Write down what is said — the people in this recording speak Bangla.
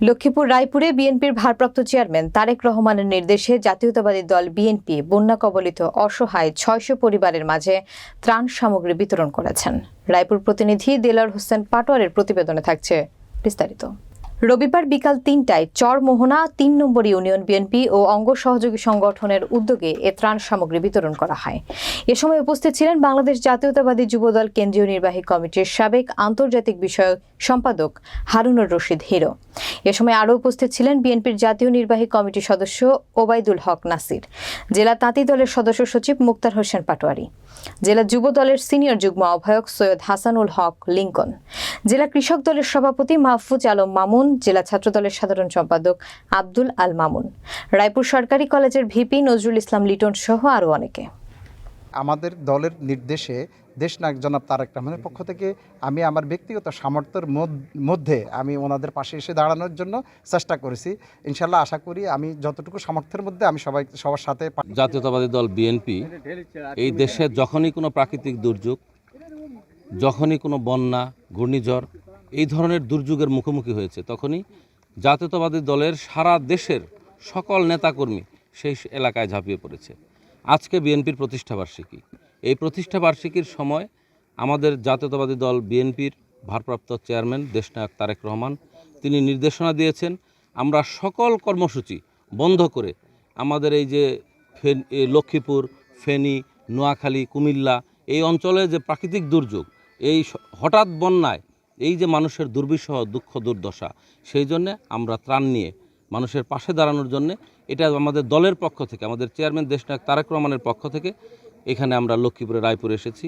লক্ষ্মীপুর রায়পুরে বিএনপির ভারপ্রাপ্ত চেয়ারম্যান তারেক রহমানের নির্দেশে জাতীয়তাবাদী দল বিএনপি বন্যা কবলিত অসহায় ছয়শো পরিবারের মাঝে ত্রাণ সামগ্রী বিতরণ করেছেন। রায়পুর প্রতিনিধি দেলার হোসেন পাটোয়ারের প্রতিবেদনে থাকছে বিস্তারিত। রবিবার বিকাল তিনটায় চরমোহনা, তিন নম্বর ইউনিয়ন বিএনপি ও অঙ্গ সহযোগী সংগঠনের উদ্যোগে এ ত্রাণ সামগ্রী বিতরণ করা হয়। এ সময় উপস্থিত ছিলেন বাংলাদেশ জাতীয়তাবাদী যুবদল কেন্দ্রীয় নির্বাহী কমিটির সাবেক আন্তর্জাতিক বিষয়ক সম্পাদক হারুনুর রশিদ হিরো। এ সময় আরও উপস্থিত ছিলেন বিএনপির জাতীয় নির্বাহী কমিটির সদস্য ওবায়দুল হক নাসির, জেলা তাঁতি দলের সদস্য সচিব মুক্তার হোসেন পাটোয়ারি, জেলা যুব দলের সিনিয়র যুগ্ম আহ্বায়ক সৈয়দ হাসানুল হক লিঙ্কন, জেলা কৃষক দলের সভাপতি মাহফুজ আলম মামুন জেলা ছাত্র দলের সাধারণ সম্পাদক আব্দুল আল মামুন। রায়পুর সরকারি কলেজের ভিপি নজরুল ইসলাম লিটন সহ আরও অনেকে। আমাদের দলের নির্দেশে দেশনায়ক জনাব তারেক রহমানের পক্ষ থেকে আমি আমার ব্যক্তিগত সামর্থ্যের মধ্যে আমি ওনাদের পাশে এসে দাঁড়ানোর জন্য চেষ্টা করেছি। ইনশাল্লাহ আশা করি আমি যতটুকু সামর্থ্যের মধ্যে আমি সবাই সবার সাথে জাতীয়তাবাদী দল বিএনপি এই দেশে যখনই কোনো প্রাকৃতিক দুর্যোগ যখনই কোনো বন্যা ঘূর্ণিঝড় এই ধরনের দুর্যোগের মুখোমুখি হয়েছে। তখনই জাতীয়তাবাদী দলের সারা দেশের সকল নেতাকর্মী সেই এলাকায় ঝাঁপিয়ে পড়েছে। আজকে বিএনপির প্রতিষ্ঠাবার্ষিকী এই প্রতিষ্ঠাবার্ষিকীর সময় আমাদের জাতীয়তাবাদী দল বিএনপির ভারপ্রাপ্ত চেয়ারম্যান দেশনায়ক তারেক রহমান, তিনি নির্দেশনা দিয়েছেন, আমরা সকল কর্মসূচি বন্ধ করে আমাদের এই যে ফেন লক্ষ্মীপুর, ফেনী, নোয়াখালী, কুমিল্লা, এই অঞ্চলে যে প্রাকৃতিক দুর্যোগ, এই হঠাৎ বন্যায় এই যে মানুষের দুর্বিষহ দুঃখ দুর্দশা, সেই জন্যে আমরা ত্রাণ নিয়ে মানুষের পাশে দাঁড়ানোর জন্য এটা আমাদের দলের পক্ষ থেকে, আমাদের চেয়ারম্যান দেশনায়ক তারেক রহমানের পক্ষ থেকে এখানে আমরা লক্ষ্মীপুরে, রায়পুরে এসেছি।